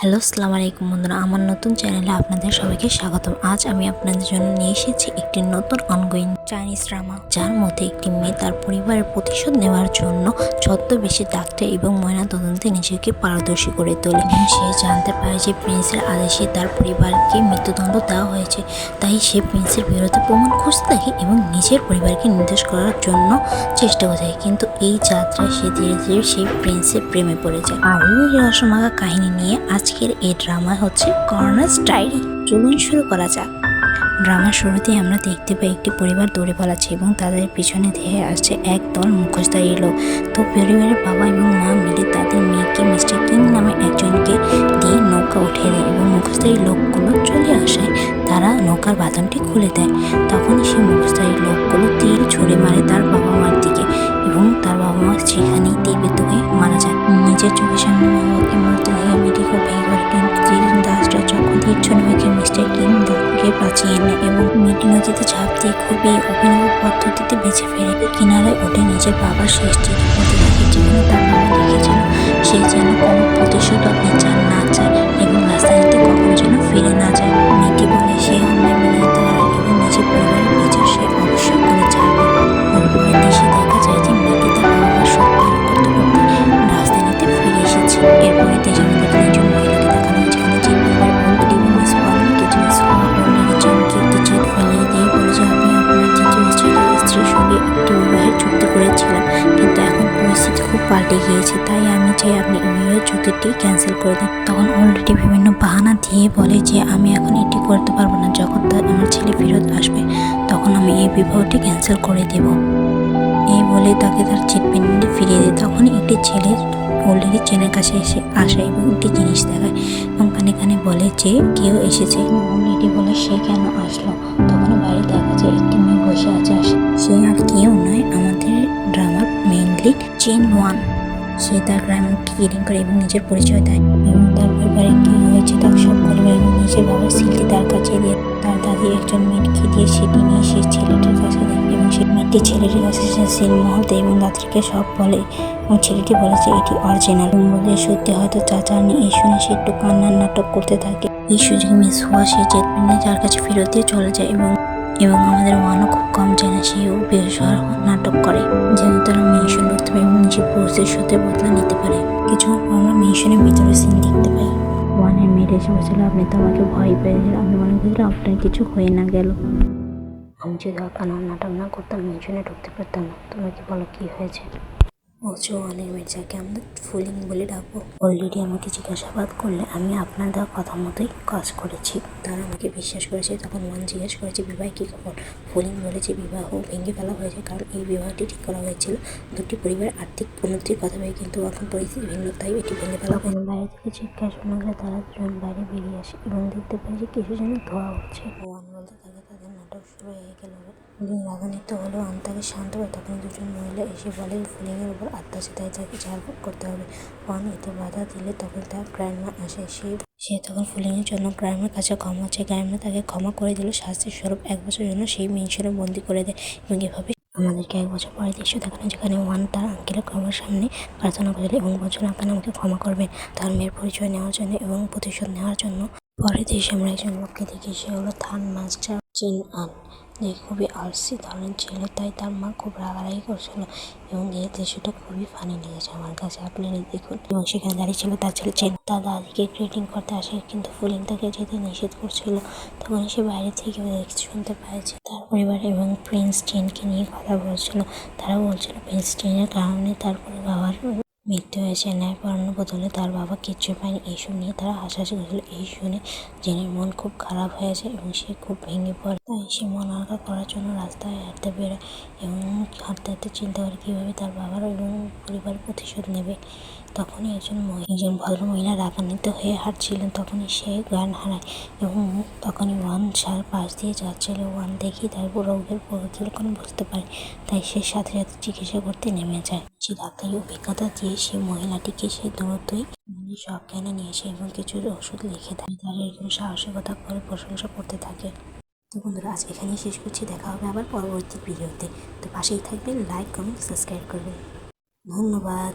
Hello, আসসালামু আলাইকুম বন্ধুরা। আমার নতুন চ্যানেলে আপনাদের সবাইকে স্বাগতম। আজ আমি আপনাদের জন্য নিয়ে এসেছি একটি নতুন অনগোয়িং চাইনিজ ড্রামা যার মধ্যে একটি মেয়ে তার পরিবারের প্রতিশোধ নেওয়ার জন্য ছদ্মবেশী ডাক্তার এবং ময়না তদন্তে নিজেকে পারদর্শী করে তোলে। সে জানতে পারে যে প্রিন্সের আদেশে তার পরিবারকে মৃত্যুদণ্ড দেওয়া হয়েছে। তাই সে প্রিন্সের বিরুদ্ধে প্রমাণ খুঁজতে থাকে এবং নিজের পরিবারকে নির্দেশ করার জন্য চেষ্টা করে কিন্তু এই যাত্রায় সে ধীরে ধীরে সেই প্রিন্সের প্রেমে পড়ে যায়। আর এই কাহিনী নিয়ে আজকের এই ড্রামা হচ্ছে কর্নার্স ডায়েরি। চলুন শুরু করা যাক। ড্রামার শুরুতেই আমরা দেখতে পাই একটি পরিবার দৌড়ে পালাচ্ছে এবং তাদের পিছনে ধেয়ে আসছে এক দল মুখোশধারী লোক। তো পরিবারের বাবা এবং মা মিলে তাদের মেয়েকে মিস্টার কিং নামে একজনকে দিয়ে নৌকা উঠিয়ে দেয় এবং মুখোশধারী লোকগুলো চলে আসে। তারা নৌকার বাঁধনটি খুলে দেয়। তখনই সেই মুখোশধারী লোকগুলো তীর ছুড়ে মারে তার বাবা মা সেখানেই দেবে হয়ে মারা যায়। নিজের চোখের সামনে মা বাবাকে মরতে হয়ে দেখো ভেহিকল কিন্তু দাসটা যখন তীর মেখে মিস্টার কিং দাকে বাঁচিয়ে নেয় এবং মিটি নদীতে ঝাঁপ দিয়ে খুবই অভিনব পদ্ধতিতে বেঁচে ফেরে কিনারে ওঠে নিজের বাবার শেষ চিঠি পড়তে থাকে যেখানে তার বাবা লিখেছিল, সে যেন কোনো প্রতিশোধ পাল্টে তাই আমি চাই আপনি বিবাহের চুক্তিটি ক্যান্সেল করে দিন। তখন অলরেডি বিভিন্ন বাহানা দিয়ে বলে যে, আমি এখন এটি করতে পারব না। যখন তার আমার ছেলে ফেরত আসবে, তখন আমি এই বিবাহটি ক্যান্সেল করে দেবো। এই বলে তাকে তার চিটপেন্ডে ফিরিয়ে দেয়। তখন একটি ছেলে অলরেডি চেনের কাছে এসে আসে এবং একটি জিনিস দেখায় এবং কানে কানে বলে যে, কেউ এসেছে। অলরেডি বলে, সে কেন আসলো? তখন বাইরে দেখা যায়, একটি মেয়ে বসে আছে। সে আর কেউ নয়, আমাদের ড্রামার মেইনলি চেন ওয়ান। সে তার গ্রামকে কিডিং করে এবং নিজের পরিচয় দেয়। এবং তার পরিবারে কী হয়েছে তার সব পরিবার এবং নিজের বাবার স্মৃতি তার কাছে দিয়ে তার দাদি একজন মেয়েকে দিয়ে সেটি নিয়ে সে ছেলেটির কাছে দেয় এবং সে মেয়েটি ছেলেটির কাছে সে সিনেমাহল দেয় এবং দাদিকে সব বলে এবং ছেলেটি বলে যে এটি অরিজিনাল বলে, সত্যি হয়তো চাচা নেই এই শুনে সে একটু কান্নার নাটক করতে থাকে। এই সুযোগে মিস হওয়া সে জেটম্যানে যার কাছে ফেরত দিয়ে চলে যায় এবং এবং আমাদের ওয়ানও খুব কম জানে সেও বেশ নাটক করে, যেন তারা মেশন করতে পারে এবং নিজের পুরুষের সাথে বদলা নিতে পারে। কিছু আমরা মেশনের ভিতরে সিন দেখতে পাই। ওয়ানের মেয়েটা এসে বলছিল, আপনি তো আমাকে ভয় পেয়েছিলেন আমি মনে করছিলাম আপনার কিছু হয়ে না গেল? আমি যদি কান্নার নাটক না করতাম মেশনে ঢুকতে পারতাম না। তোমাকে বলো কী হয়েছে? বলছো অনেক মির্জাকে আমরা ফুলিং বলে ডাকবো। অলরেডি আমাকে জিজ্ঞাসাবাদ করলে আমি আপনার দেওয়া কথা মতোই কাজ করেছি। তারা আমাকে বিশ্বাস করেছে তখন মন জিজ্ঞেস করেছে বিবাহ কী খবর? ফুলিং বলেছে বিবাহ ভেঙে ফেলা হয়েছে কারণ এই বিবাহটি ঠিক করা হয়েছিল। দুটি পরিবারের আর্থিক উন্নতির কথা ভেবে কিন্তু এখন পরিস্থিতি ভিন্ন তাই এটি ভেঙে ফেলা হয়েছে। বাইরে থেকে চিৎকার শোনা গেলে তারা দুজন বাইরে বেরিয়ে আসে এবং দেখতে পাই যে কিছু যেন ধোয়া হচ্ছে। ওয়ান বলতে থাকে তাদের নাটক শুরু হয়ে গেল। রাগান্বিত হলেও তাকে শান্ত করে তখন দুজন মহিলা এসে বলে, ফুলিংয়ের উপর আত্মা আছে, তাই তাকে ঝাড়ফুঁক করতে হবে। ওয়ান এতে বাধা দিলে তখন তার গ্র্যান্ডমা আসে। সে সে তখন ফুলিংয়ের জন্য গ্রামের কাছে ক্ষমা চায়। গ্রামে তাকে ক্ষমা করে দিল। শাস্তির স্বরূপ এক বছর জন্য সেই মেনশনে বন্দি করে দেয় এবং এভাবে আমাদেরকে এক বছর পরে দৃশ্য দেখানো, যেখানে ওয়ান তার আঙ্কেলের ক্ষমার সামনে প্রার্থনা করেছিল এবং বছর আঙ্কেল আমাকে ক্ষমা করবেন। তার মেয়ের পরিচয় নেওয়ার জন্য এবং প্রতিশোধ নেওয়ার জন্য পরে দেশে আমরা একজন লোককে দেখি। সে হলো থান মাস্টার চিন আন। যে খুবই আলসি ধরনের ছিল, তাই তার মা খুব রাগারাগি করছিল এবং এই দৃশ্যটা খুবই ফানি লেগেছে আমার কাছে। আপনারা দেখুন। এবং সেখানে দাঁড়িয়ে ছিল তার ছেলে চেন। তার দাদিকে গ্রিটিং করতে আসে, কিন্তু ফুলিন তাকে যেতে নিষেধ করছিল। তখন সে বাইরে থেকে শুনতে পাচ্ছে তার পরিবার এবং প্রিন্স চেনকে নিয়ে কথা বলছিল। তারা বলছিল প্রিন্স চেনের কারণে তারপরে বাবার মৃত্যু হয়েছে, ন্যায় পড়ানোর বদলে তার বাবা কিচ্ছু পায়নি। এইসব নিয়ে তারা হাসাহাসি করেছিল। এই শুনে জেনের মন খুব খারাপ হয়েছে এবং সে খুব ভেঙে পড়ে। তাই সে মন হালকা করার জন্য রাস্তায় হাঁটতে বেরোয় এবং হাঁটতে হাঁটতে চিন্তা করে কীভাবে তার বাবার এবং পরিবারের প্রতিশোধ নেবে। তখনই একজন একজন ভদ্র মহিলা রাগান্বিত হয়ে হাঁটছিলেন। তখনই সে গান হারায় এবং তখনই ওয়ান সার পাশ দিয়ে যাচ্ছিল। ওয়ান দেখি তার রোগের পরিকল্পন বুঝতে পারে। তাই সে সাথে সাথে চিকিৎসা করতে নেমে যায়। সে ডাক্তারি অভিজ্ঞতা দিয়ে সে মহিলাটিকে সে দ্রুতই মানে সব জ্ঞানে নিয়ে আসে এবং কিছু ওষুধ লিখে দেয়। তার এরকম সাহসিকতা করে প্রশংসা করতে থাকে। তো বন্ধুরা আজ এখানেই শেষ করছি। দেখা হবে আবার পরবর্তী ভিডিওতে। তো পাশেই থাকবেন লাইক কমেন্ট সাবস্ক্রাইব করবেন। ধন্যবাদ।